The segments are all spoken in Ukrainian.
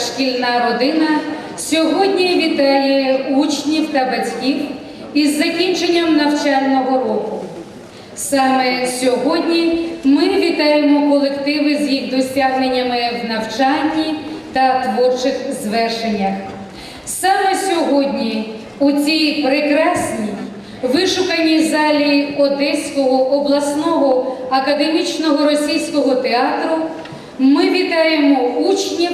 шкільна родина сьогодні вітає учнів та батьків із закінченням навчального року. Саме сьогодні ми вітаємо колективи з їх досягненнями в навчанні та творчих звершеннях. Саме сьогодні у цій прекрасній вишуканій залі Одеського обласного академічного російського театру ми вітаємо учнів,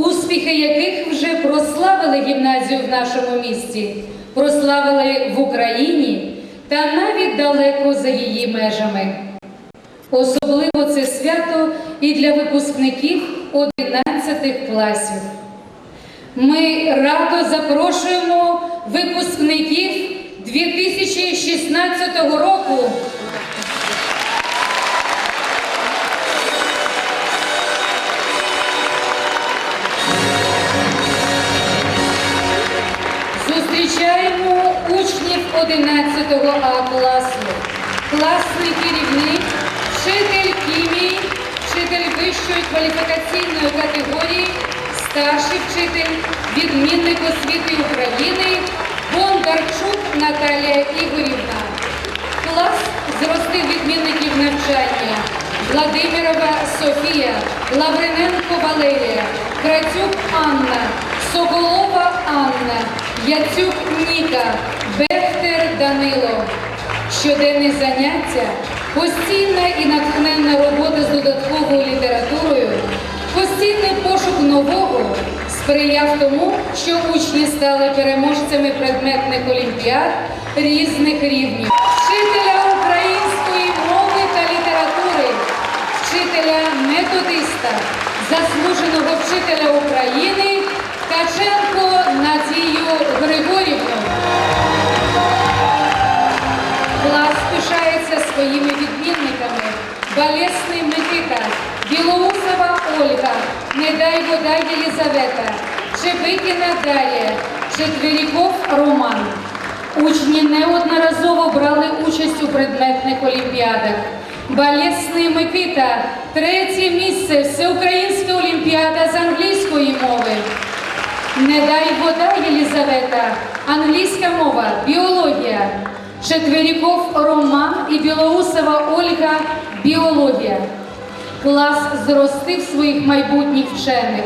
успіхи яких вже прославили гімназію в нашому місті, прославили в Україні та навіть далеко за її межами. Особливо це свято і для випускників 11 класів. Ми радо запрошуємо випускників 2016 року. 11 А класу, класний керівник, вчитель хімії, вчитель вищої кваліфікаційної категорії, старший вчитель, відмінник освіти України Бондарчук Наталія Ігорівна. Клас зростив відмінників навчання Владимирова Софія, Лавриненко Валерія, Крацюк Анна, Соколова Анна, Яцюк Ніка, Бехтер Данило. Щоденне заняття, постійна і натхненна робота з додатковою літературою, постійний пошук нового сприяв тому, що учні стали переможцями предметних олімпіад різних рівнів. Вчителя української мови та літератури, вчителя методиста, заслуженого вчителя України Ткаченко Надію Григорівну. Клас пишається своїми відмінниками. Балесний Микита, Білоусова Ольга, Недайвода Єлізавета, Чепикіна Дар'я, Четвіріков Роман. Учні неодноразово брали участь у предметних олімпіадах. Балесний Микита, третє місце, Всеукраїнська олімпіада з англійської мови. Не дай вода Єлізавета, англійська мова, біологія. Четверіков Роман і Білоусова Ольга біологія. Клас зростив своїх майбутніх вчених.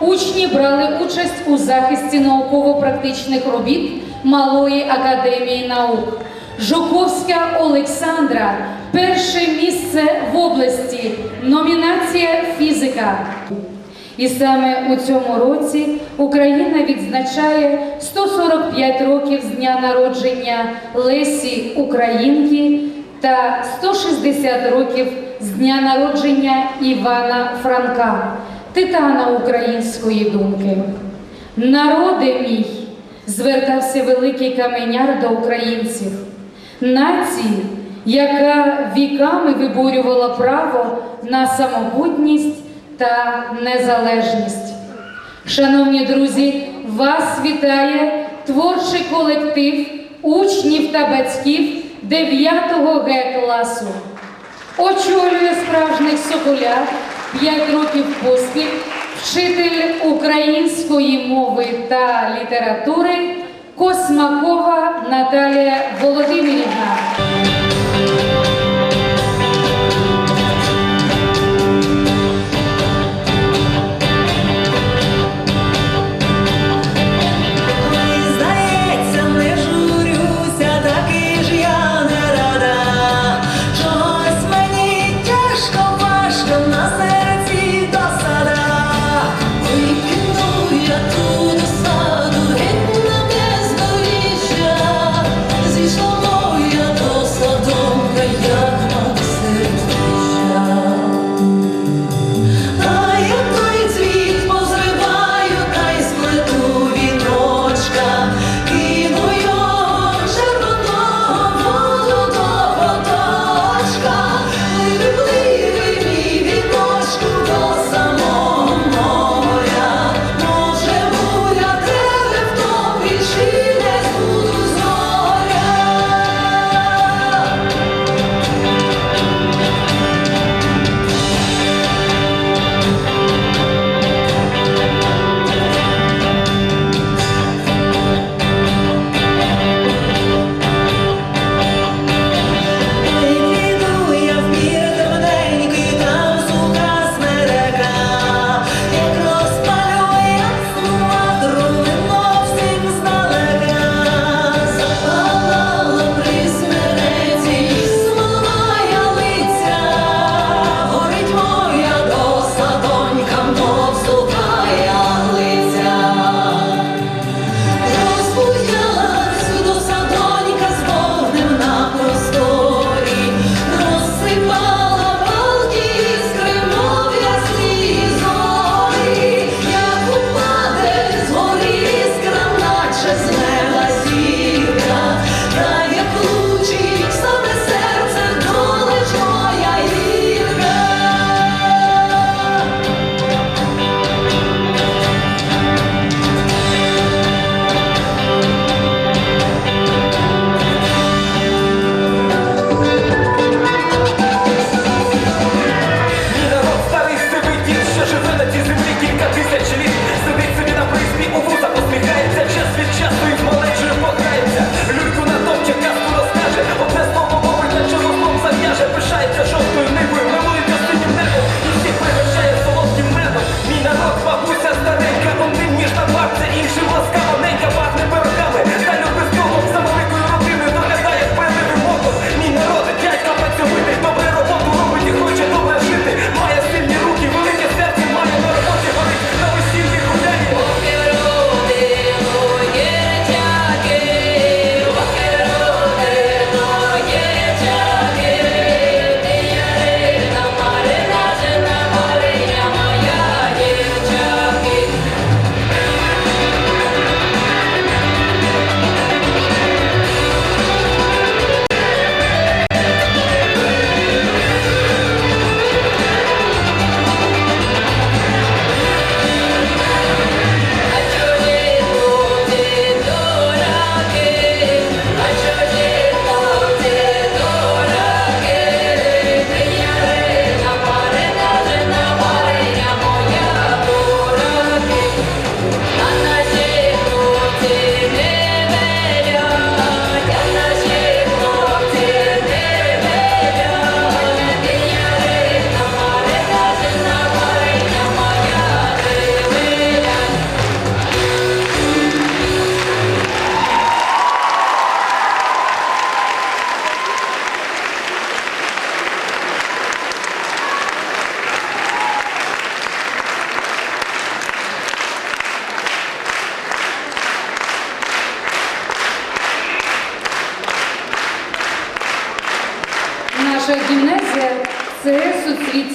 Учні брали участь у захисті науково-практичних робіт Малої академії наук. Жуковська Олександра перше місце в області. Номінація фізика. І саме у цьому році Україна відзначає 145 років з дня народження Лесі Українки та 160 років з дня народження Івана Франка, титана української думки. Народи мій, звертався великий каменяр до українців, нації, яка віками виборювала право на самобутність та незалежність. Шановні друзі, вас вітає творчий колектив учнів та батьків 9-го Г класу. Очолює справжніх соколят 5 років поспіль, вчитель української мови та літератури Космакова Наталія Володимирівна.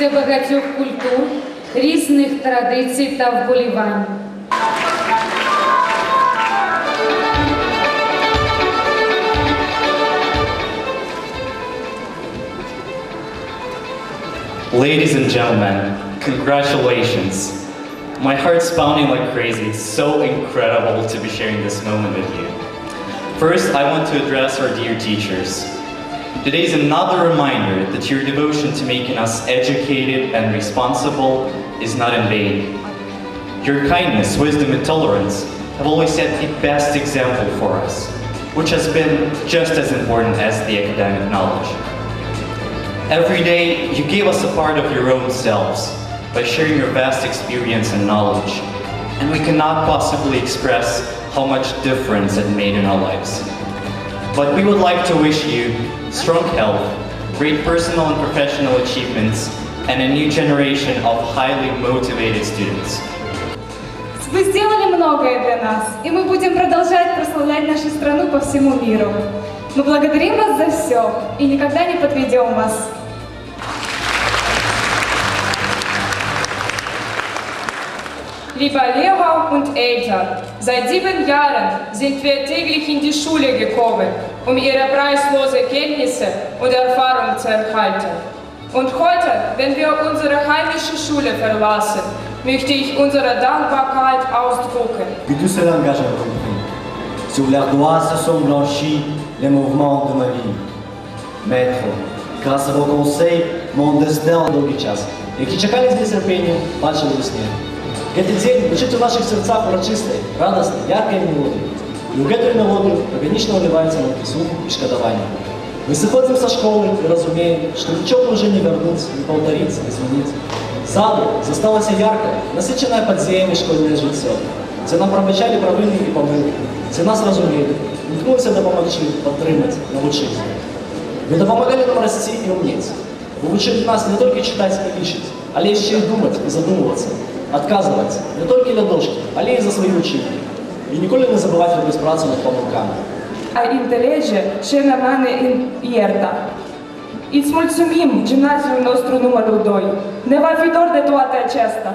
суцвіття багатьох культур, різних традицій та вболівань. Ladies and gentlemen, congratulations. My heart's pounding like crazy. It's so incredible to be sharing this moment with you. First, I want to address our dear teachers. Today is another reminder that your devotion to making us educated and responsible is not in vain. Your kindness, wisdom, and tolerance have always set the best example for us, which has been just as important as the academic knowledge. Every day, you gave us a part of your own selves by sharing your vast experience and knowledge, and we cannot possibly express how much difference it made in our lives. But we would like to wish you strong health, great personal and professional achievements, and a new generation of highly motivated students. Вы сделали многое для нас, и мы будем продолжать прославлять нашу страну по всему миру. Мы благодарим вас за все и никогда не подведем вас. Lieber Lehrer und Eltern, seit sieben Jahren sind wir täglich in die Schule gekommen, um Ihre preislose Kenntnisse und Erfahrung zu erhalten. Und heute, wenn wir unsere heimische Schule verlassen, möchte ich unsere Dankbarkeit ausdrücken. Que tout cela engage un compris. Sur l'ardoise se sont blanchis les mouvements de ma vie. Maître, grâce à vos conseils, mon destin долгий час. Які чекали з нетерпением, бачили во сне. Этот день звучит в наших сердцах урочистой, радостной, яркой мелодией. И у этой мелодии органично уливается на пису и шкодование. Мы заходим со школы и разумеем, что ничего уже не вернуть, не повторить, не змінить. Ззаду зосталося ярке, насичене подзіями школьне життя. Це нам пробачали провини і помилки. Це нас розуміли, імкнулися допомогти, підтримати, навчити. Ви допомагали нам рости і умніти. Ви учили нас не тільки читати і лічити, але ще й думати і задумуватися, отказывать не только ладошки, але и за свои учинки. И никогда не забывать про безпрацьових помилками. A înțelege ce rămâne în ierta. Îți mulțumim, gimnaziul nostru numărul 2. Ne va fi dor de toate acestea.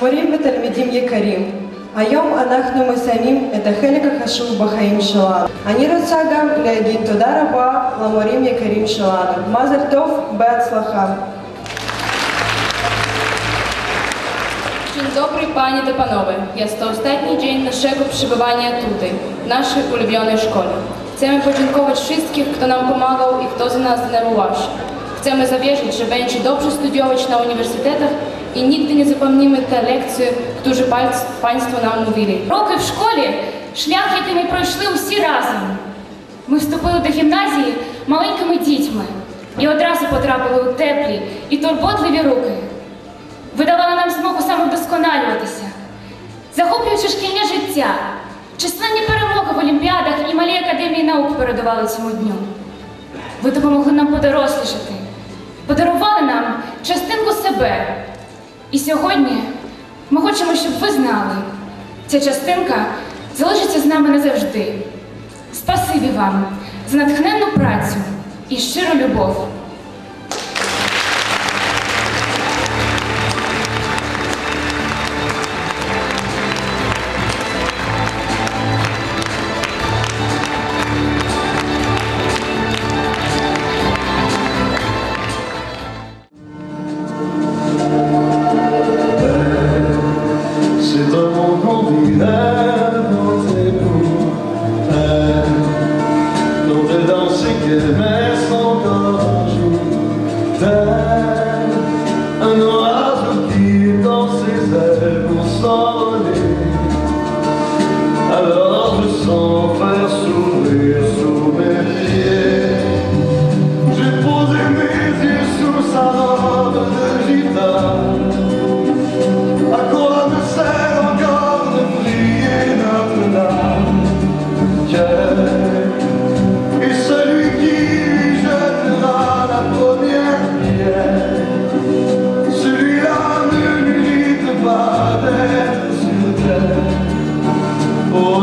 Морім Віталь Мідім Єкарім, היום אנחנו מסיימים את החלק החשוב בחיים שלנו. אני רוצה גם להגיד תודה רבה למורים יקרים שלנו. מזל טוב, בהצלחה. Dzień dobry panie i panowie. Jest to ostatni dzień naszego przebywania tutaj, w naszej ulubionej szkole. Chcemy podziękować wszystkim, kto nam pomagał i kto za nas denerwował się. Chcemy zawierzyć, że będzie dobrze studiować na uniwersytetach i nigdy nie zapomnimy te lekcje, które pal- państwo nam mówili. Роки в школі шлях, який ми пройшли усі разом. Ми вступили до гімназії маленькими дітьми і одразу потрапили у теплі і турботливі руки. Ви давали нам змогу самовдосконалюватися, захоплюючи шкільне життя, численні перемоги в олімпіадах і малій академії наук передавали цьому дню. Ви допомогли нам подорослішати, подарували нам частинку себе. І сьогодні ми хочемо, щоб ви знали, ця частинка залишиться з нами назавжди. Спасибі вам за натхненну працю і щиру любов.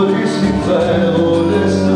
όλες οι φέολες